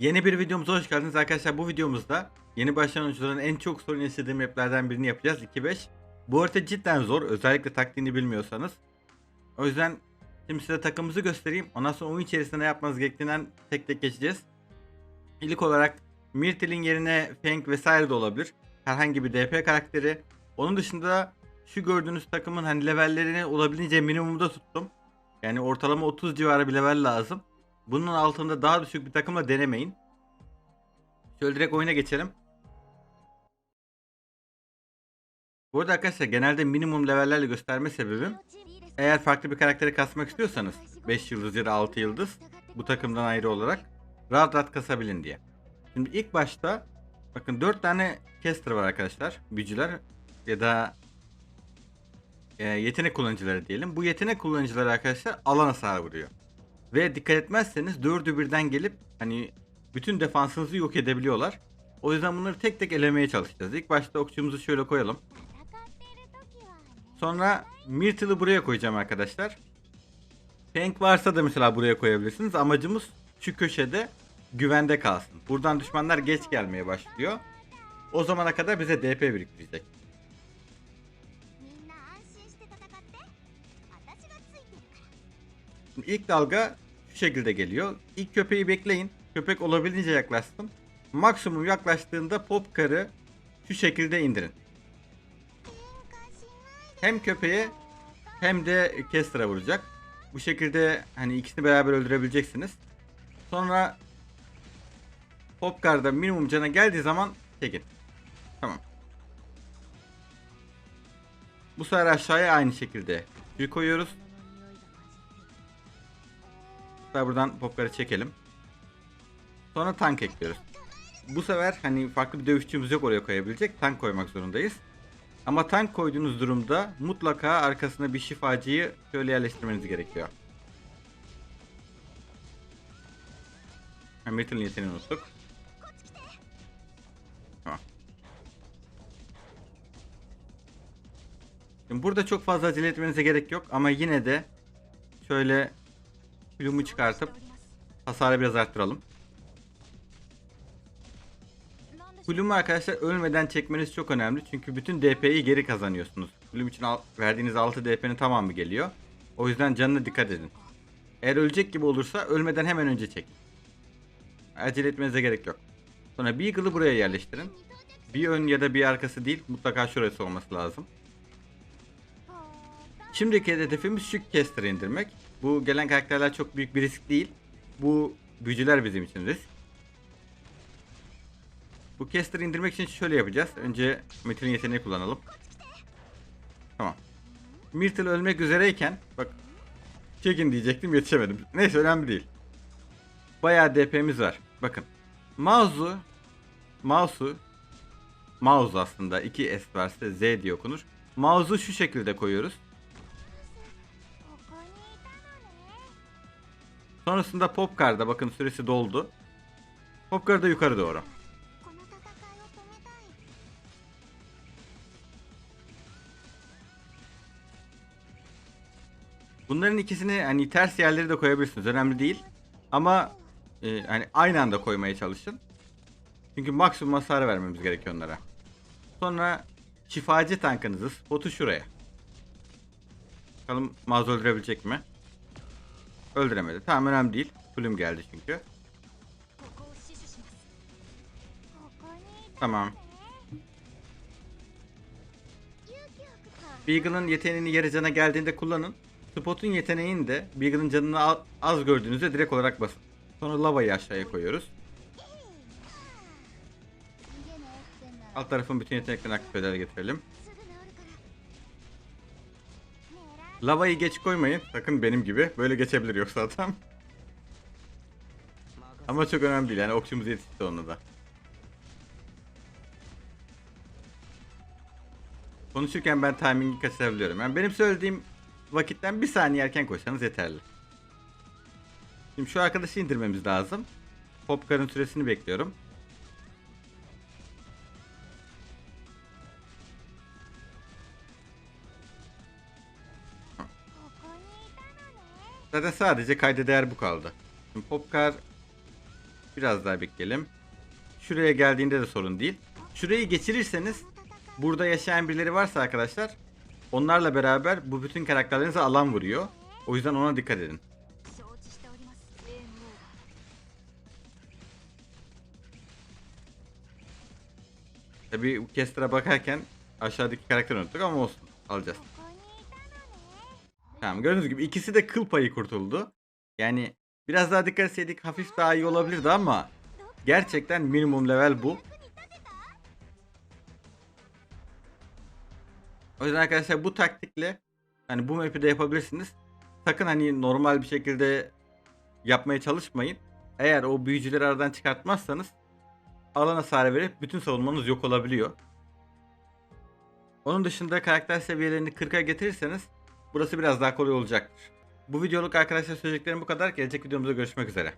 Yeni bir videomuza hoş geldiniz arkadaşlar. Bu videomuzda yeni başlayan oyuncuların en çok sorun yaşadığı maplerden birini yapacağız. 2-5. Bu harita cidden zor. Özellikle taktiğini bilmiyorsanız. O yüzden şimdi size takımımızı göstereyim. Ondan sonra oyun içerisinde ne yapmanız gerektiğinden tek tek geçeceğiz. İlk olarak Myrtle'in yerine Fang vesaire de olabilir. Herhangi bir DP karakteri. Onun dışında şu gördüğünüz takımın hani levellerini olabildiğince minimumda tuttum. Yani ortalama 30 civarı bir level lazım. Bunun altında daha düşük bir takımla denemeyin. Şöyle direkt oyuna geçelim. Bu arada arkadaşlar genelde minimum levellerle gösterme sebebim eğer farklı bir karakteri kasmak istiyorsanız 5 yıldız ya da 6 yıldız bu takımdan ayrı olarak rahat rahat kasabilin diye. Şimdi ilk başta bakın 4 tane caster var arkadaşlar. Büyücüler ya da e, yetenek kullanıcıları diyelim. Bu yetenek kullanıcıları arkadaşlar alan hasarı vuruyor. Ve dikkat etmezseniz dördü birden gelip hani bütün defansınızı yok edebiliyorlar. O yüzden bunları tek tek elemeye çalışacağız. İlk başta okçumuzu şöyle koyalım. Sonra Myrtle'ı buraya koyacağım arkadaşlar. Tank varsa da mesela buraya koyabilirsiniz. Amacımız şu köşede güvende kalsın. Buradan düşmanlar geç gelmeye başlıyor. O zamana kadar bize DP biriktirecek. Şimdi ilk dalga şekilde geliyor. İlk köpeği bekleyin. Köpek olabildiğince yaklaştım. Maksimum yaklaştığında pop karı şu şekilde indirin. Hem köpeğe hem de Kestra vuracak. Bu şekilde hani ikisini beraber öldürebileceksiniz. Sonra Popkar'da minimum cana geldiği zaman çekin. Tamam. Bu sefer aşağıya aynı şekilde bir koyuyoruz. Hatta buradan Popkar'ı çekelim. Sonra tank ekliyoruz. Bu sefer hani farklı bir dövüşçümüz yok oraya koyabilecek. Tank koymak zorundayız. Ama tank koyduğunuz durumda mutlaka arkasına bir şifacıyı şöyle yerleştirmeniz gerekiyor. Ha, Metal'in yeteneğini unuttuk. Tamam. Şimdi burada çok fazla acele etmenize gerek yok ama yine de şöyle filmi çıkartıp hasarı biraz arttıralım. Kulümü arkadaşlar ölmeden çekmeniz çok önemli. Çünkü bütün DP'yi geri kazanıyorsunuz. Kulüm için verdiğiniz 6 DP'nin tamamı geliyor. O yüzden canına dikkat edin. Eğer ölecek gibi olursa ölmeden hemen önce çekin. Acele etmenize gerek yok. Sonra Beagle'ı buraya yerleştirin. Bir ön ya da bir arkası değil mutlaka şurası olması lazım. Şimdiki hedefimiz şu Caster'ı indirmek. Bu gelen karakterler çok büyük bir risk değil. Bu büyücüler bizim için risk. Bu caster'ı indirmek için şöyle yapacağız. Önce Metin'in yeteneği kullanalım. Tamam. Myrtle ölmek üzereyken bak çekin diyecektim yetişemedim. Neyse önemli değil. Bayağı DP'miz var. Bakın. Mouse'u Mouse'u Mouse aslında 2 S varsa Z diye okunur. Mouse'u şu şekilde koyuyoruz. Sonrasında Popkar'da bakın süresi doldu. popkarda yukarı doğru. Bunların ikisini hani ters yerlere de koyabilirsiniz. Önemli değil. Ama e, hani aynı anda koymaya çalışın. Çünkü maksimum hasar vermemiz gerekiyor onlara. Sonra şifacı tankınızı spotu şuraya. Bakalım mağaz mi? Öldüremedi. Tamam önemli değil. Tulum geldi çünkü. Tamam. Beagle'ın yeteneğini yarı cana geldiğinde kullanın. Spot'un yeteneğini de Beagle'ın canını az gördüğünüzde direkt olarak basın. Sonra lavayı aşağıya koyuyoruz. Alt tarafın bütün yeteneklerini aktif eder getirelim. Lavayı geç koymayın. Sakın benim gibi. Böyle geçebilir yoksa adam. Ama çok önemli değil. Yani okçumuz yetişti onunla da. Konuşurken ben timingi kaçırabiliyorum. Yani benim söylediğim vakitten bir saniye erken koysanız yeterli. Şimdi şu arkadaşı indirmemiz lazım. Popcar'ın süresini bekliyorum. Zaten sadece kayda değer bu kaldı. Şimdi Popkar biraz daha bekleyelim. Şuraya geldiğinde de sorun değil. Şurayı geçirirseniz burada yaşayan birileri varsa arkadaşlar onlarla beraber bu bütün karakterlerinize alan vuruyor. O yüzden ona dikkat edin. Tabi Kester'a bakarken aşağıdaki karakter unuttuk ama olsun. Alacağız. Tamam gördüğünüz gibi ikisi de kıl payı kurtuldu. Yani biraz daha dikkat etseydik hafif daha iyi olabilirdi ama gerçekten minimum level bu. O yüzden arkadaşlar bu taktikle hani bu map'i de yapabilirsiniz. Sakın hani normal bir şekilde yapmaya çalışmayın. Eğer o büyücüleri aradan çıkartmazsanız alana hasar verip bütün savunmanız yok olabiliyor. Onun dışında karakter seviyelerini 40'a getirirseniz burası biraz daha kolay olacaktır. Bu videoluk arkadaşlar söyleyeceklerim bu kadar. Gelecek videomuzda görüşmek üzere.